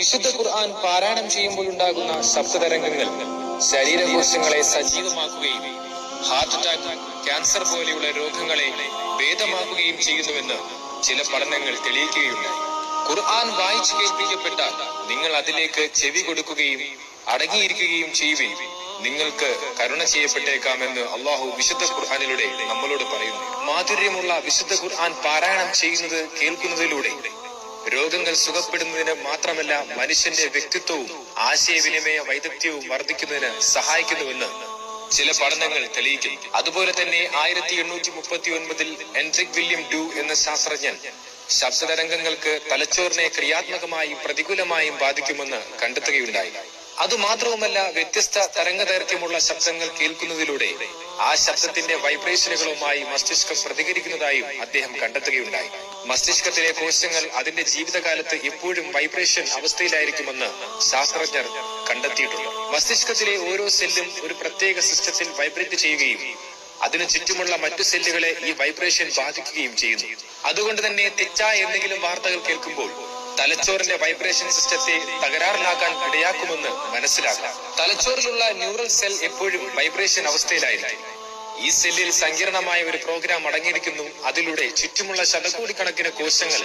വിശുദ്ധ ഖുർആൻ പാരായണം ചെയ്യുമ്പോൾ ഉണ്ടാകുന്ന ശബ്ദതരംഗങ്ങൾ ശരീരകോശങ്ങളെ സജീവമാക്കുകയും ഹാർട്ട് അറ്റാക്ക് ക്യാൻസർ പോലെയുള്ള രോഗങ്ങളെ ഭേദമാക്കുകയും ചെയ്യുന്നുവെന്ന് ചില പഠനങ്ങൾ തെളിയിക്കുകയുണ്ടായി. ഖുർആൻ വായിച്ചു കേൾപ്പിക്കപ്പെട്ടാൽ നിങ്ങൾ അതിലേക്ക് ചെവി കൊടുക്കുകയും അടങ്ങിയിരിക്കുകയും ചെയ്യുകയും നിങ്ങൾക്ക് കരുണ ചെയ്യപ്പെട്ടേക്കാമെന്ന് അള്ളാഹു വിശുദ്ധ ഖുർആാനിലൂടെ നമ്മളോട് പറയുന്നു. മാധുര്യമുള്ള വിശുദ്ധ ഖുർആൻ പാരായണം ചെയ്യുന്നത് കേൾക്കുന്നതിലൂടെ രോഗങ്ങൾ സുഖപ്പെടുന്നതിന് മാത്രമല്ല മനുഷ്യന്റെ വ്യക്തിത്വവും ആശയവിനിമയ വൈദഗ്ധ്യവും വർദ്ധിക്കുന്നതിന് സഹായിക്കുന്നുവെന്ന് ചില പഠനങ്ങൾ തെളിയിക്കുന്നു. അതുപോലെ തന്നെ ആയിരത്തി എണ്ണൂറ്റി മുപ്പത്തി ഒൻപതിൽ എൻട്രിക് വില്യം ഡ്യൂ എന്ന ശാസ്ത്രജ്ഞൻ ശബ്ദതരംഗങ്ങൾക്ക് തലച്ചോറിനെ ക്രിയാത്മകമായും പ്രതികൂലമായും ബാധിക്കുമെന്ന് കണ്ടെത്തുകയുണ്ടായി. അതുമാത്രവുമല്ല വ്യത്യസ്ത തരംഗ ദൈർഘ്യമുള്ള ശബ്ദങ്ങൾ കേൾക്കുന്നതിലൂടെ ആ ശബ്ദത്തിന്റെ വൈബ്രേഷനുകളുമായി മസ്തിഷ്കം പ്രതികരിക്കുന്നതായും അദ്ദേഹം കണ്ടെത്തുകയുണ്ടായി. മസ്തിഷ്കത്തിലെ കോശങ്ങൾ അതിന്റെ ജീവിതകാലത്ത് എപ്പോഴും വൈബ്രേഷൻ അവസ്ഥയിലായിരിക്കുമെന്ന് ശാസ്ത്രജ്ഞർ കണ്ടെത്തിയിട്ടുണ്ട്. മസ്തിഷ്കത്തിലെ ഓരോ സെല്ലും ഒരു പ്രത്യേക സിസ്റ്റത്തിൽ വൈബ്രേറ്റ് ചെയ്യുകയും അതിനു ചുറ്റുമുള്ള മറ്റു സെല്ലുകളെ ഈ വൈബ്രേഷൻ ബാധിക്കുകയും ചെയ്യുന്നു. അതുകൊണ്ട് തന്നെ തെറ്റായ എന്തെങ്കിലും വാർത്തകൾ കേൾക്കുമ്പോൾ തലച്ചോറിന്റെ വൈബ്രേഷൻ സിസ്റ്റത്തെ തകരാറിലാക്കാൻ ഇടയാക്കുമെന്ന് മനസ്സിലാക്കാം. തലച്ചോറിലുള്ള ന്യൂറൽ സെൽ എപ്പോഴും വൈബ്രേഷൻ അവസ്ഥയിലായിരിക്കും. ഈ സെല്ലിൽ സങ്കീർണമായ ഒരു പ്രോഗ്രാം അടങ്ങിയിരിക്കുന്നു. അതിലൂടെ ചുറ്റുമുള്ള ശതകോടിക്കണക്കിന് കോശങ്ങൾ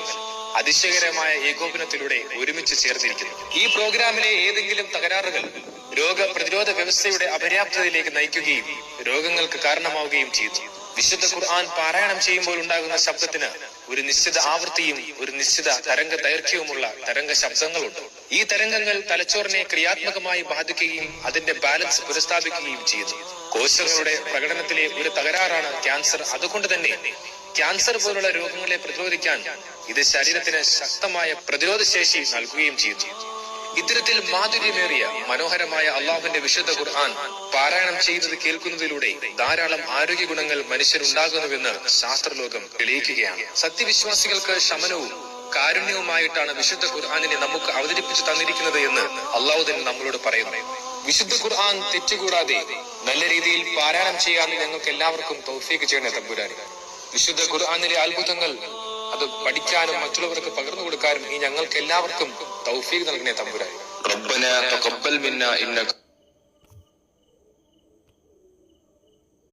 അതിശയകരമായ ഏകോപനത്തിലൂടെ ഒരുമിച്ച് ചേർന്നിരിക്കുന്നു. ഈ പ്രോഗ്രാമിലെ ഏതെങ്കിലും തകരാറുകൾ രോഗപ്രതിരോധ വ്യവസ്ഥയുടെ അപര്യാപ്തതയിലേക്ക് നയിക്കുകയും രോഗങ്ങൾക്ക് കാരണമാവുകയും ചെയ്യുന്നു വിശുദ്ധ ഖുർആൻ പാരായണം ചെയ്യുമ്പോൾ ഉണ്ടാകുന്ന ശബ്ദത്തിന് ഒരു നിശ്ചിത ആവൃത്തിയും ഒരു നിശ്ചിത തരംഗ ദൈർഘ്യവുമുള്ള തരംഗ ശബ്ദങ്ങളുണ്ട്. ഈ തരംഗങ്ങൾ തലച്ചോറിനെ ക്രിയാത്മകമായി ബാധിക്കുകയും അതിന്റെ ബാലൻസ് പുനഃസ്ഥാപിക്കുകയും ചെയ്യുന്നു. കോശങ്ങളുടെ പ്രകടനത്തിലെ ഒരു തകരാറാണ് ക്യാൻസർ. അതുകൊണ്ട് തന്നെ ക്യാൻസർ പോലുള്ള രോഗങ്ങളെ പ്രതിരോധിക്കാൻ ഇത് ശരീരത്തിന് ശക്തമായ പ്രതിരോധ ശേഷി നൽകുകയും ചെയ്യുന്നു. ഇത്തരത്തിൽ മാധുര്യമേറിയ മനോഹരമായ അള്ളാഹുവിന്റെ വിശുദ്ധ ഖുർആൻ പാരായണം ചെയ്യുന്നത് കേൾക്കുന്നതിലൂടെ ധാരാളം ആരോഗ്യ ഗുണങ്ങൾ മനുഷ്യരുണ്ടാകുന്നുവെന്ന് ശാസ്ത്രലോകം തെളിയിക്കുകയാണ്. സത്യവിശ്വാസികൾക്ക് ശമനവും കാരുണ്യവുമായിട്ടാണ് വിശുദ്ധ ഖുർആാനിനെ നമുക്ക് അവതരിപ്പിച്ചു തന്നിരിക്കുന്നത് എന്ന് അള്ളാഹു തന്നെ നമ്മളോട് പറയുന്നു. വിശുദ്ധ ഖുർആൻ തെറ്റുകൂടാതെ നല്ല രീതിയിൽ പാരായണം ചെയ്യാൻ ഞങ്ങൾക്ക് എല്ലാവർക്കും തൗഫീക്ക് ചെയ്യണേ തമ്പുരാനി. വിശുദ്ധ ഖുർആാനിലെ അത്ഭുതങ്ങൾ അത് പഠിക്കാനും മറ്റുള്ളവർക്ക് പകർന്നു കൊടുക്കാനും ഈ ഞങ്ങൾക്ക് എല്ലാവർക്കും തൗഫീഖ് നൽകണേ തമ്പുരാൻ ربنا تقبل منا انك